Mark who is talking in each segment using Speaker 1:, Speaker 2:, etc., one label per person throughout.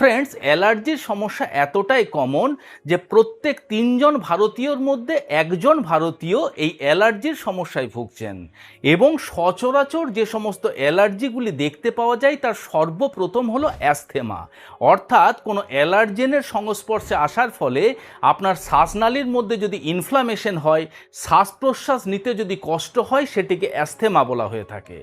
Speaker 1: Friends অ্যালার্জির সমস্যা এতটাই কমন যে প্রত্যেক তিনজন ভারতীয়র মধ্যে একজন ভারতীয় এই অ্যালার্জির সমস্যায় ভুগছেন। এবং সচরাচর যে সমস্ত অ্যালার্জিগুলি দেখতে পাওয়া যায়, তার সর্বপ্রথম হলো অ্যাস্থেমা। অর্থাৎ কোনো অ্যালার্জেনের সংস্পর্শে আসার ফলে আপনার শ্বাসনালীর মধ্যে যদি ইনফ্লামেশন হয় শ্বাস প্রশ্বাস নিতে যদি কষ্ট হয়, সেটিকে অ্যাস্থেমা বলা হয়ে থাকে।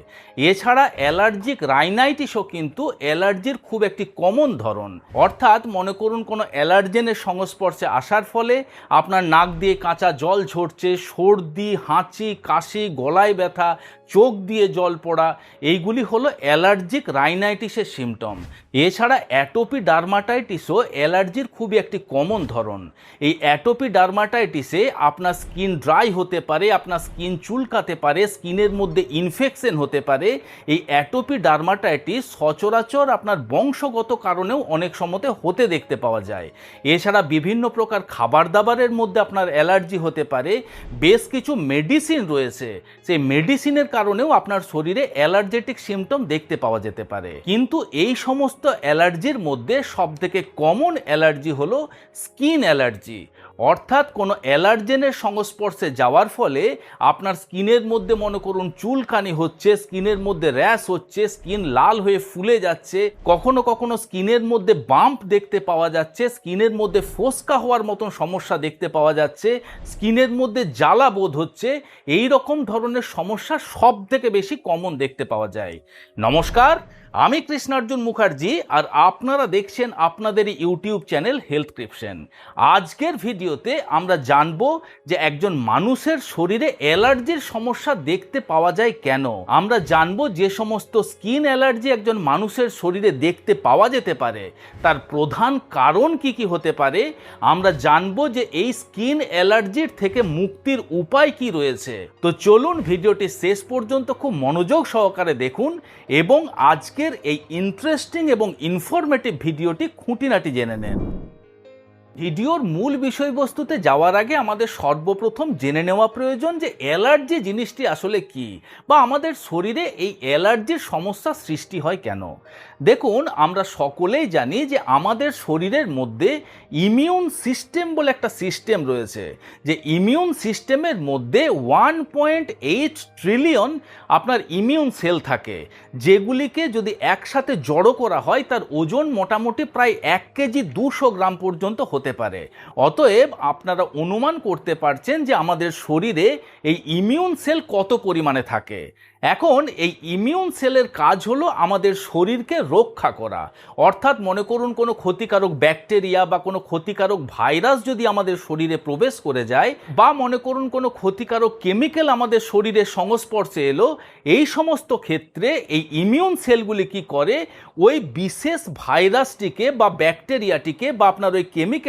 Speaker 1: এছাড়া অ্যালার্জিক রাইনাইটিসও কিন্তু অ্যালার্জির খুব একটি কমন ধরন। অর্থাৎ মনে করুন কোনো অ্যালার্জেনের সংস্পর্শে আসার ফলে আপনার নাক দিয়ে কাঁচা জল ঝরছে, সর্দি, হাঁচি, কাশি, গলায় ব্যথা চোখ দিয়ে জল পড়া, এইগুলি হলো অ্যালার্জিক রাইনাইটিসের সিমটম এছাড়া অ্যাটোপি ডার্মাটাইটিসও অ্যালার্জির খুবই একটি কমন ধরন। এই অ্যাটোপি ডার্মাটাইটিসে আপনার স্কিন ড্রাই হতে পারে, আপনার স্কিন চুলকাতে পারে, স্কিনের মধ্যে ইনফেকশন হতে পারে। এই অ্যাটোপি ডার্মাটাইটিস সচরাচর আপনার বংশগত কারণেও অনেক সময়তে হতে দেখতে পাওয়া যায়। এছাড়া বিভিন্ন প্রকার খাবার দাবারের মধ্যে আপনার অ্যালার্জি হতে পারে। বেশ কিছু মেডিসিন রয়েছে। সেই মেডিসিনের কারণেও আপনার শরীরে অ্যালার্জেটিক সিমটম দেখতে পাওয়া যেতে পারে। কিন্তু এই সমস্ত অ্যালার্জির মধ্যে সবথেকে কমন অ্যালার্জি হলো স্কিন অ্যালার্জি। অর্থাৎ কোনো অ্যালার্জেনের সংস্পর্শে যাওয়ার ফলে আপনার স্কিনের মধ্যে, মনে করুন, চুলকানি হচ্ছে, স্কিনের মধ্যে র্যাশ হচ্ছে, স্কিন লাল হয়ে ফুলে যাচ্ছে, কখনো কখনো স্কিনের মধ্যে বাম্প দেখতে পাওয়া যাচ্ছে, স্কিনের মধ্যে ফোসকা হওয়ার মতন সমস্যা দেখতে পাওয়া যাচ্ছে, স্কিনের মধ্যে জ্বালা বোধ হচ্ছে এই রকম ধরনের সমস্যা সব থেকে বেশি কমন দেখতে পাওয়া যায়। নমস্কার আমি কৃষ্ণার্জুন মুখার্জি আর আপনারা দেখছেন আপনাদের ইউটিউব চ্যানেল হেলথ ক্রিপশন। আজকের ভিডিওতে আমরা জানব যে একজন মানুষের শরীরে অ্যালার্জির সমস্যা দেখতে পাওয়া যায় কেন? আমরা জানব যে সমস্ত স্কিন অ্যালার্জি একজন মানুষের শরীরে দেখতে পাওয়া যেতে পারে। তার প্রধান কারণ কি কি হতে পারে? আমরা জানব যে এই স্কিন অ্যালার্জির থেকে মুক্তির উপায় কি রয়েছে। তো চলুন ভিডিওটি শেষ পর্যন্ত খুব মনোযোগ সহকারে দেখুন এবং আজকের এই ইন্টারেস্টিং এবং ইনফরমেটিভ ভিডিওটি খুঁটিনাটি জেনে নেন। ভিডিওর মূল বিষয়বস্তুতে যাওয়ার আগে আমাদের সর্বপ্রথম জেনে নেওয়া প্রয়োজন যে অ্যালার্জি জিনিসটি আসলে কি বা আমাদের শরীরে এই অ্যালার্জির সমস্যা সৃষ্টি হয় কেন? দেখুন, আমরা সকলেই জানি যে আমাদের শরীরের মধ্যে ইমিউন সিস্টেম বলে একটা সিস্টেম রয়েছে। যে ইমিউন সিস্টেমের মধ্যে ওয়ান পয়েন্ট এইট ট্রিলিয়ন আপনার ইমিউন সেল থাকে। যেগুলিকে যদি একসাথে জড়ো করা হয়, তার ওজন মোটামুটি প্রায় এক কেজি দুশো গ্রাম পর্যন্ত হতে পারে। অতএব আপনারা অনুমান করতে পারছেন যে আমাদের শরীরে এই ইমিউন সেল কত পরিমাণে থাকে। এখন এই ইমিউন সেলের কাজ হলো আমাদের শরীরকে রক্ষা করা। অর্থাৎ মনে করুন কোনো ক্ষতিকারক ব্যাকটেরিয়া বা কোনো ক্ষতিকারক ভাইরাস যদি আমাদের শরীরে প্রবেশ করে যায় বা মনে করুন কোনো ক্ষতিকারক কেমিক্যাল আমাদের শরীরের সংস্পর্শে এলো, এই সমস্ত ক্ষেত্রে এই ইমিউন সেলগুলি কি করে? ওই বিশেষ ভাইরাসটিকে বা ব্যাকটেরিয়াটিকে বা আপনার ওই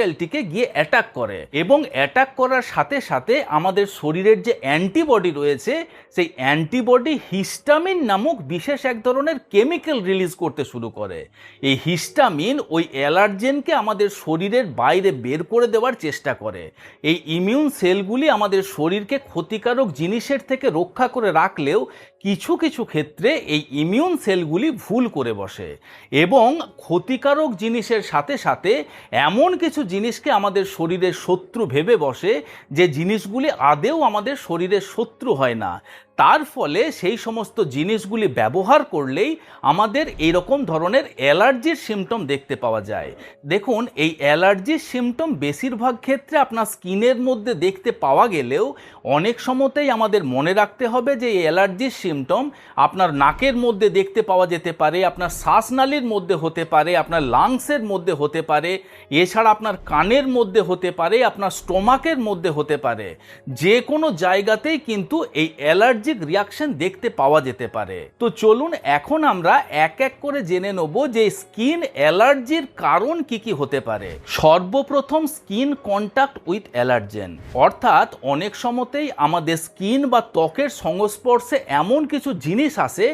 Speaker 1: কেমিক্যালটিকে গিয়ে অ্যাটাক করে এবং অ্যাটাক করার সাথে সাথে আমাদের শরীরের যে অ্যান্টিবডি রয়েছে, সেই অ্যান্টিবডি হিস্টামিন নামক বিশেষ এক ধরনের কেমিক্যাল রিলিজ করতে শুরু করে। এই হিস্টামিন ওই অ্যালার্জেনকে আমাদের শরীরের বাইরে বের করে দেওয়ার চেষ্টা করে। এই ইমিউন সেলগুলি আমাদের শরীরকে ক্ষতিকারক জিনিসের থেকে রক্ষা করে রাখলেও কিছু কিছু ক্ষেত্রে এই ইমিউন সেলগুলি ভুল করে বসে এবং ক্ষতিকারক জিনিসের সাথে সাথে এমন কিছু জিনিসকে আমাদের শরীরের শত্রু ভেবে বসে যে জিনিসগুলি আদেও আমাদের শরীরের শত্রু হয় না। তার ফলে সেই সমস্ত জিনিসগুলি ব্যবহার করলেই আমাদের এইরকম ধরনের অ্যালার্জির সিমটম দেখতে পাওয়া যায়। দেখুন, এই অ্যালার্জির সিমটম বেশিরভাগ ক্ষেত্রে আপনার স্কিনের মধ্যে দেখতে পাওয়া গেলেও অনেক সময়তেই আমাদের মনে রাখতে হবে যে এই অ্যালার্জির সিমটম আপনার নাকের মধ্যে দেখতে পাওয়া যেতে পারে, আপনার শ্বাসনালীর মধ্যে হতে পারে, আপনার লাংসের মধ্যে হতে পারে, এছাড়া আপনার কানের মধ্যে হতে পারে, আপনার স্টোমাকের মধ্যে হতে পারে। যে কোনো জায়গাতেই কিন্তু এই অ্যালার্জি অ্যালার্জিক রিয়াকশন দেখতে পাওয়া যেতে পারে। তো চলুন এখন আমরা এক এক করে জেনে নেব যে স্কিন অ্যালার্জির কারণ কি কি হতে পারে। সর্বপ্রথম স্কিন কন্টাক্ট উইথ অ্যালার্জেন অর্থাৎ অনেক সময়তেই আমাদের স্কিন বা ত্বকের সংস্পর্শে এমন কিছু জিনিস আসে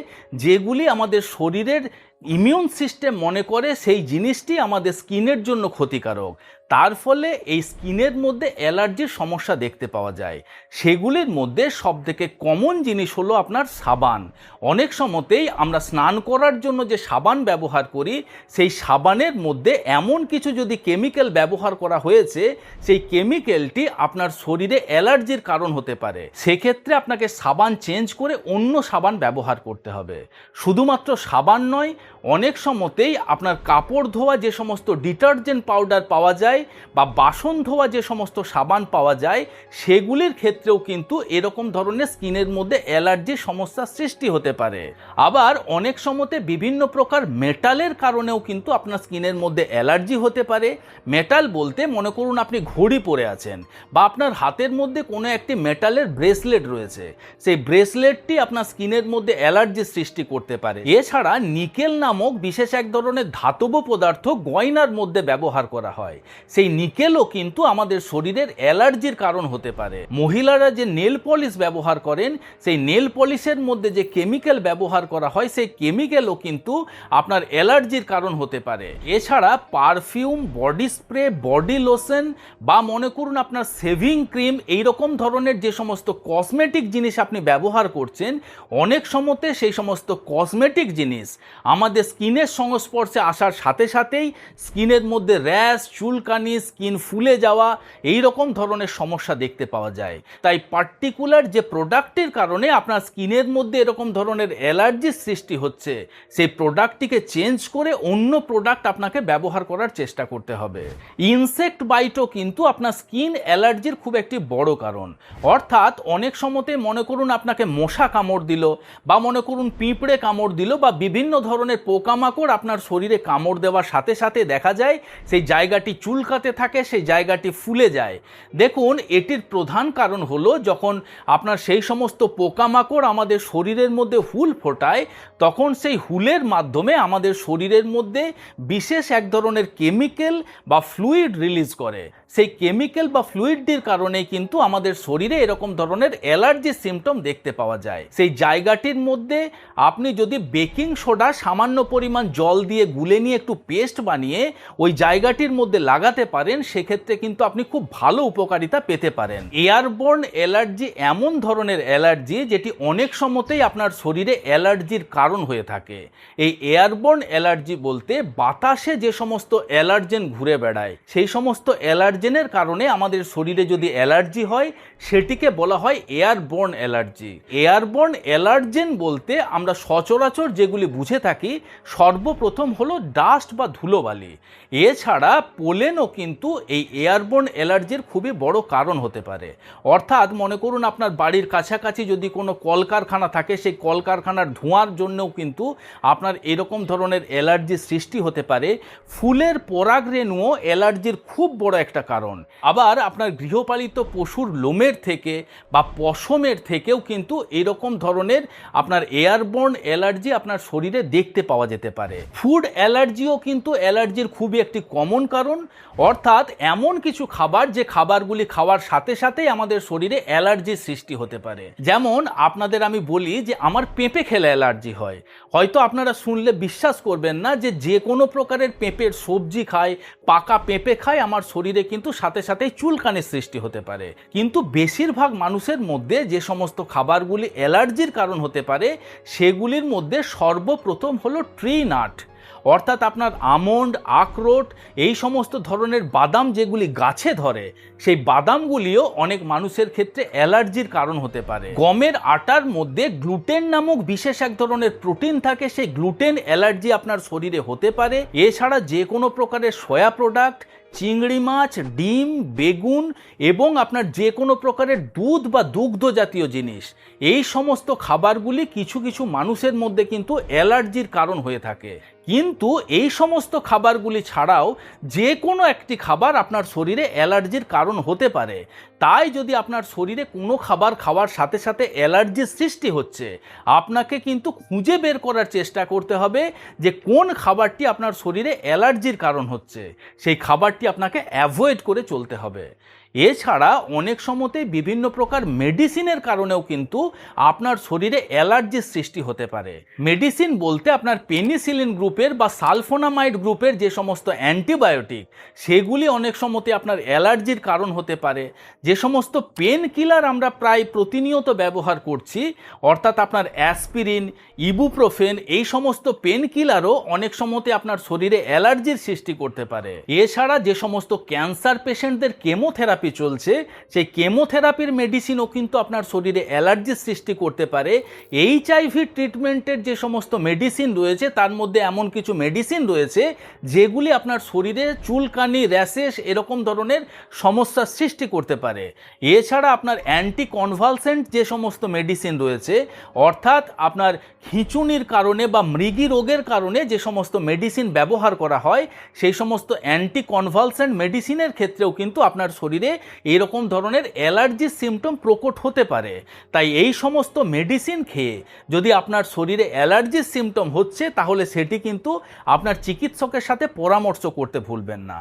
Speaker 1: যেগুলি আমাদের শরীরের ইমিউন সিস্টেম মনে করে সেই জিনিসটি আমাদের স্কিনের জন্য ক্ষতিকারক। তার ফলে এই স্কিনের মধ্যে অ্যালার্জির সমস্যা দেখতে পাওয়া যায়। সেগুলির মধ্যে সবথেকে কমন জিনিস হলো আপনার সাবান। অনেক সময়তেই আমরা স্নান করার জন্য যে সাবান ব্যবহার করি, সেই সাবানের মধ্যে এমন কিছু যদি কেমিক্যাল ব্যবহার করা হয়েছে, সেই কেমিক্যালটি আপনার শরীরে অ্যালার্জির কারণ হতে পারে। সেক্ষেত্রে আপনাকে সাবান চেঞ্জ করে অন্য সাবান ব্যবহার করতে হবে। শুধুমাত্র সাবান নয়, অনেক সময়তেই আপনার কাপড় ধোয়া যে সমস্ত ডিটারজেন্ট পাউডার পাওয়া যায় বা বাসন ধোয়া যে সমস্ত সাবান পাওয়া যায়, সেগুলির ক্ষেত্রেও কিন্তু এরকম ধরনের স্কিনের মধ্যে অ্যালার্জির সমস্যার সৃষ্টি হতে পারে। আবার অনেক সময়তে বিভিন্ন প্রকার মেটালের কারণেও কিন্তু আপনার স্কিনের মধ্যে অ্যালার্জি হতে পারে। মেটাল বলতে মনে করুন আপনি ঘড়ি পরে আছেন বা আপনার হাতের মধ্যে কোনো একটি মেটালের ব্রেসলেট রয়েছে। সেই ব্রেসলেটটি আপনার স্কিনের মধ্যে অ্যালার্জি সৃষ্টি করতে পারে। এছাড়া নিকেল নামক বিশেষ এক ধরনের ধাতব পদার্থ গয়নার মধ্যে ব্যবহার করা হয়। সেই নিকেলও কিন্তু আমাদের শরীরের অ্যালার্জির কারণ হতে পারে। মহিলারা যে নেল পলিশ ব্যবহার করেন, সেই নেল পলিশের মধ্যে যে কেমিক্যাল ব্যবহার করা হয়, সেই কেমিক্যালও কিন্তু আপনার অ্যালার্জির কারণ হতে পারে। এছাড়া perfume, body spray, body lotion বা মনে করুন আপনার সেভিং ক্রিম এই রকম ধরনের যে সমস্ত কসমেটিক জিনিস আপনি ব্যবহার করছেন, অনেক সময়তে সেই সমস্ত কসমেটিক জিনিস আমাদের স্কিনের সংস্পর্শে আসার সাথে সাথেই স্কিনের মধ্যে র্যাশ চুলকানি স্কিন ফুলে যাওয়া, এই রকম ধরনের সমস্যা দেখতে পাওয়া যায়। তাই পার্টিকুলার যে প্রোডাক্টের কারণে আপনার স্কিনের মধ্যে এরকম ধরনের অ্যালার্জির সৃষ্টি হচ্ছে, সেই প্রোডাক্টটিকে চেঞ্জ করে অন্য প্রোডাক্ট আপনাকে ব্যবহার করার চেষ্টা করতে হবে। ইনসেক্ট বাইটও কিন্তু আপনার স্কিন অ্যালার্জির খুব একটি বড় কারণ। অর্থাৎ অনেক সময়তে মনে করুন আপনাকে মশা কামড় দিল, বা মনে করুন পিঁপড়ে কামড় দিল, বা বিভিন্ন ধরনের পোকামাকড় আপনার শরীরে কামড় দেওয়ার সাথে সাথে দেখা যায়, সেই জায়গাটি চুলকাতে থাকে, সেই জায়গাটি ফুলে যায়। দেখুন, এটির প্রধান কারণ হলো যখন আপনার সেই সমস্ত পোকামাকড় আমাদের শরীরের মধ্যে হুল ফোটায়, তখন সেই হুলের মাধ্যমে আমাদের শরীরের মধ্যে বিশেষ এক ধরনের কেমিক্যাল বা ফ্লুইড রিলিজ করে। সেই কেমিক্যাল বা ফ্লুইডটির কারণে কিন্তু আমাদের শরীরে এরকম ধরনের অ্যালার্জি সিমটম দেখতে পাওয়া যায়। সেই জায়গাটির মধ্যে আপনি যদি বেকিং সোডা সামান্য পরিমাণ জল দিয়ে গুলে নিয়ে একটু পেস্ট বানিয়ে ওই জায়গাটির মধ্যে লাগাতে পারেন, সেক্ষেত্রে কিন্তু আপনি খুব ভালো উপকারিতা পেতে পারেন। এয়ারবোর্ন অ্যালার্জি এমন ধরনের অ্যালার্জি যেটি অনেক সময়তেই আপনার শরীরে অ্যালার্জির কারণ হয়ে থাকে। এই এয়ারবোর্ন অ্যালার্জি বলতে বাতাসে যে সমস্ত অ্যালার্জেন ঘুরে বেড়ায়, সেই সমস্ত অ্যালার্জেনের কারণে আমাদের শরীরে যদি অ্যালার্জি হয়, সেটিকে বলা হয় এয়ারবোর্ন অ্যালার্জি। এয়ারবোর্ন অ্যালার্জেন বলতে আমরা সচরাচর যেগুলি বুঝে থাকি, সর্বপ্রথম হলো ডাস্ট বা ধুলোবালি। এছাড়া পোলেনও কিন্তু এই এয়ারবোর্ন অ্যালার্জির খুবই বড় কারণ হতে পারে। অর্থাৎ মনে করুন আপনার বাড়ির কাছাকাছি যদি কোনো কলকারখানা থাকে, সেই কলকারখানার ধোঁয়ার জন্যও কিন্তু আপনার এরকম ধরনের অ্যালার্জি সৃষ্টি হতে পারে। ফুলের পরাগরেণুও অ্যালার্জির খুব বড় একটা কারণ। আবার আপনার গৃহপালিত পশুর লোমের থেকে বা পশমের থেকেও কিন্তু এরকম ধরনের আপনার এয়ারবোর্ন অ্যালার্জি আপনার শরীরে দেখতে পাওয়া যেতে পারে। ফুড অ্যালার্জিও কিন্তু অ্যালার্জির খুবই একটি কমন কারণ। অর্থাৎ এমন কিছু খাবার যে খাবারগুলি খাওয়ার সাথে সাথেই আমাদের শরীরে অ্যালার্জির সৃষ্টি হতে পারে। যেমন আপনাদের আমি বলি যে আমার পেঁপে খেলে অ্যালার্জি হয়। হয়তো আপনারা শুনলে বিশ্বাস করবেন না যে যে কোনো প্রকারের পেঁপের সবজি খায়, পাকা পেঁপে খায়, আমার শরীরে কিন্তু সাথে সাথেই চুলকানের সৃষ্টি হতে পারে। কিন্তু বেশিরভাগ মানুষের মধ্যে যে সমস্ত খাবারগুলি অ্যালার্জির কারণ হতে পারে, সেগুলির মধ্যে সর্বপ্রথম হলো ট্রি নাট। অর্থাৎ আপনার আমন্ড, আখরোট, এই সমস্ত ধরনের বাদাম যেগুলি গাছে ধরে, সেই বাদামগুলিও অনেক মানুষের ক্ষেত্রে অ্যালার্জির কারণ হতে পারে। গমের আটার মধ্যে গ্লুটেন নামক বিশেষ এক ধরনের প্রোটিন থাকে, সেই গ্লুটেন অ্যালার্জি আপনার শরীরে হতে পারে। এছাড়া যে কোনো প্রকারের সয়া প্রোডাক্ট চিংড়ি মাছ, ডিম, বেগুন এবং আপনার যে কোনো প্রকারের দুধ বা দুগ্ধ জাতীয় জিনিস, এই সমস্ত খাবারগুলি কিছু কিছু মানুষের মধ্যে কিন্তু অ্যালার্জির কারণ হয়ে থাকে। কিন্তু এই সমস্ত খাবারগুলি ছাড়াও যে কোনো একটি খাবার আপনার শরীরে অ্যালার্জির কারণ হতে পারে। তাই যদি আপনার শরীরে কোনো খাবার খাওয়ার সাথে সাথে অ্যালার্জির সৃষ্টি হচ্ছে, আপনাকে কিন্তু খুঁজে বের করার চেষ্টা করতে হবে যে কোন খাবারটি আপনার শরীরে অ্যালার্জির কারণ হচ্ছে। সেই খাবারটি আপনাকে অ্যাভয়েড করে চলতে হবে। এছাড়া অনেক সময়তেই বিভিন্ন প্রকার মেডিসিনের কারণেও কিন্তু আপনার শরীরে অ্যালার্জির সৃষ্টি হতে পারে। মেডিসিন বলতে আপনার পেনিসিলিন গ্রুপের বা সালফোনামাইড গ্রুপের যে সমস্ত অ্যান্টিবায়োটিক সেগুলি অনেক সময়তে আপনার অ্যালার্জির কারণ হতে পারে। যে সমস্ত পেন কিলার আমরা প্রায় প্রতিনিয়ত ব্যবহার করছি, অর্থাৎ আপনার অ্যাসপিরিন ইবুপ্রোফেন এই সমস্ত পেন কিলারও অনেক সময়তে আপনার শরীরে অ্যালার্জির সৃষ্টি করতে পারে। এছাড়া যে সমস্ত ক্যান্সার পেশেন্টদের কেমোথেরাপি চলছে, সেই কেমোথেরাপির মেডিসিনও কিন্তু আপনার শরীরে অ্যালার্জির সৃষ্টি করতে পারে। এইচআইভি ট্রিটমেন্টের যে সমস্ত মেডিসিন রয়েছে, তার মধ্যে এমন কিছু মেডিসিন রয়েছে, যেগুলি আপনার শরীরে চুলকানি র্যাশেস এরকম ধরনের সমস্যার সৃষ্টি করতে পারে। এছাড়া আপনার অ্যান্টি কনভালসেন্ট যে সমস্ত মেডিসিন রয়েছে, অর্থাৎ আপনার খিঁচুনির কারণে বা মৃগী রোগের কারণে যে সমস্ত মেডিসিন ব্যবহার করা হয়, সেই সমস্ত অ্যান্টি কনভালসেন্ট মেডিসিনের ক্ষেত্রেও কিন্তু আপনার শরীরে এরকম ধরনের অ্যালার্জির সিমটম প্রকট হতে পারে। তাই এই সমস্ত মেডিসিন খেয়ে যদি আপনার শরীরে অ্যালার্জির সিমটম হচ্ছে, তাহলে সেটি কিন্তু আপনার চিকিৎসকের সাথে পরামর্শ করতে ভুলবেন না।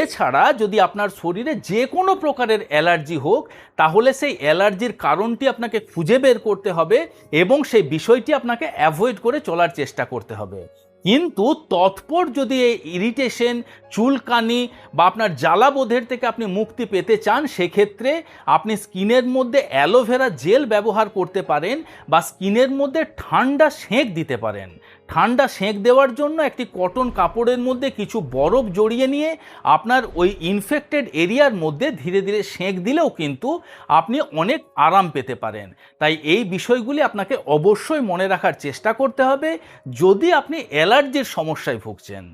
Speaker 1: এছাড়া যদি আপনার শরীরে যে কোনো প্রকারের অ্যালার্জি হোক, তাহলে সেই অ্যালার্জির কারণটি আপনাকে খুঁজে বের করতে হবে এবং সেই বিষয়টি আপনাকে অ্যাভয়েড করে চলার চেষ্টা করতে হবে। কিন্তু তৎপর যদি এই ইরিটেশন চুলকানি বা আপনার জ্বালাবোধের থেকে আপনি মুক্তি পেতে চান, সেক্ষেত্রে আপনি স্কিনের মধ্যে অ্যালোভেরা জেল ব্যবহার করতে পারেন বা স্কিনের মধ্যে ঠান্ডা সেঁক দিতে পারেন। ঠান্ডা সেঁক দেওয়ার জন্য একটি কটন কাপড়ের মধ্যে কিছু বরফ জড়িয়ে নিয়ে আপনার ওই ইনফেক্টেড এরিয়ার মধ্যে ধীরে ধীরে সেঁক দিলেও কিন্তু আপনি অনেক আরাম পেতে পারেন। তাই এই বিষয়গুলি আপনাকে অবশ্যই মনে রাখার চেষ্টা করতে হবে। যদি আপনি অ্যালার্জির সমস্যায় ভুগছেন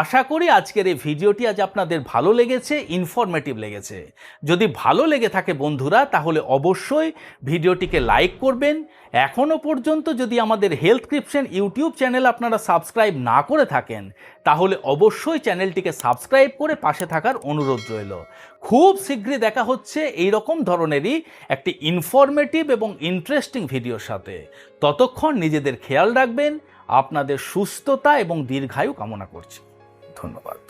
Speaker 1: আশা করি আজকের এই ভিডিওটি আজ আপনাদের ভালো লেগেছে ইনফরমেটিভ লেগেছে। যদি ভালো লেগে থাকে বন্ধুরা, তাহলে অবশ্যই ভিডিওটিকে লাইক করবেন। এখনও পর্যন্ত যদি আমাদের হেলথ ক্রিপশন ইউটিউব চ্যানেল আপনারা সাবস্ক্রাইব না করে থাকেন, তাহলে অবশ্যই চ্যানেলটিকে সাবস্ক্রাইব করে পাশে থাকার অনুরোধ রইল। খুব শীঘ্রই দেখা হচ্ছে এই রকম ধরনেরই একটি ইনফরমেটিভ এবং ইন্টারেস্টিং ভিডিওর সাথে। ততক্ষণ নিজেদের খেয়াল রাখবেন আপনাদের সুস্থতা এবং দীর্ঘায়ু কামনা করছি। ধন্যবাদ।